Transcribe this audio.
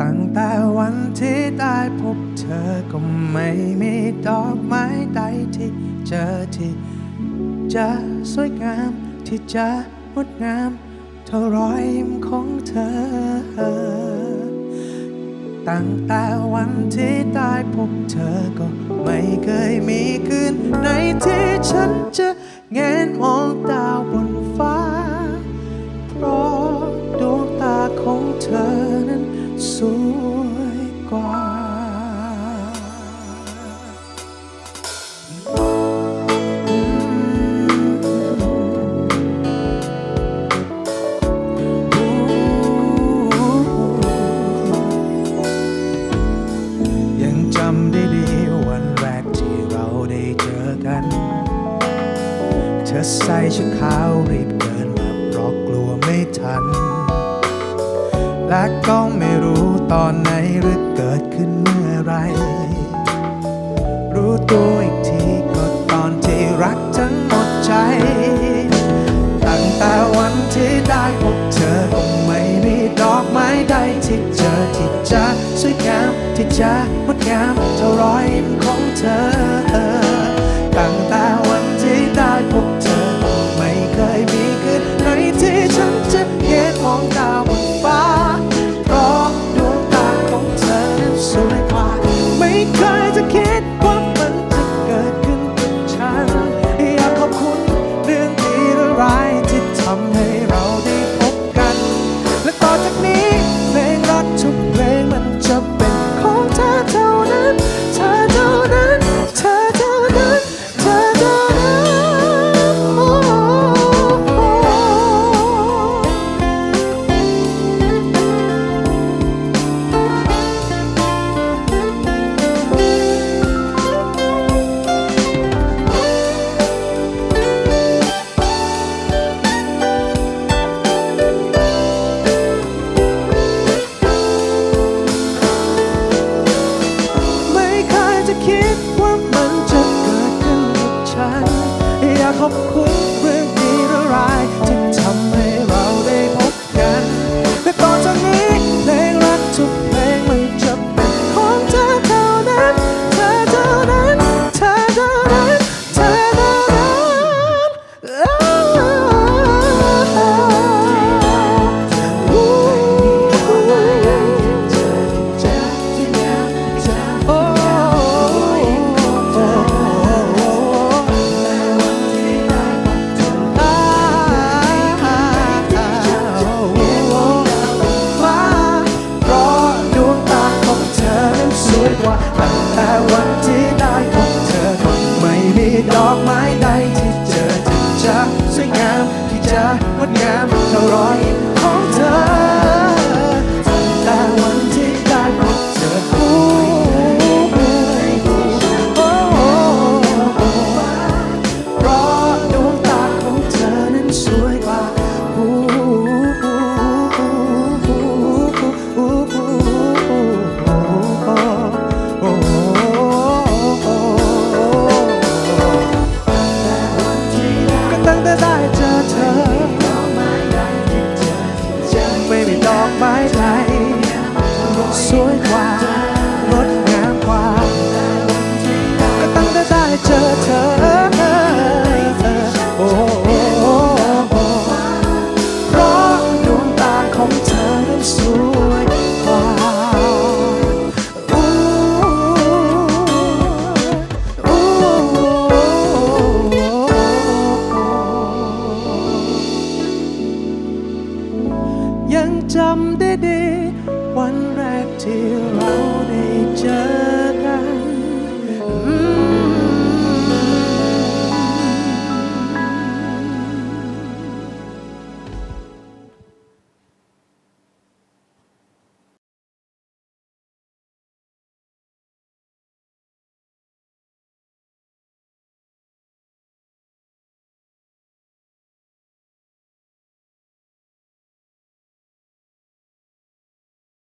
ตั้งแต่วันที่ได้พบเธอก็ไม่มีดอกไม้ใดที่เจอที่จะสวยงามที่จะงดงามเท่ารอยยิ้มของเธอ ตั้งแต่วันที่ได้พบเธอก็ไม่เคยมีคืนไหนที่ฉันจะแงนมองดาวบน ชุดขาวรีบเดินมาเพราะกลัวไม่ทัน และก็ไม่รู้ตอนไหนหรือเกิดขึ้นเมื่อไร รู้ตัวอีกทีก็ตอนที่รักทั้งหมดใจ ตั้งแต่วันที่ได้พบเธอคงไม่มีดอกไม้ใดที่เจอที่จะสวยงามที่จะ ไม่เคิดว่ามันจะเกิดขึ้นกับฉัน อยากขอบคุณ วันที่ได้พบเธอคงไม่มีดอกไม้ใดที่เจอจะสวยงามที่จะงดงามเท่ารอย till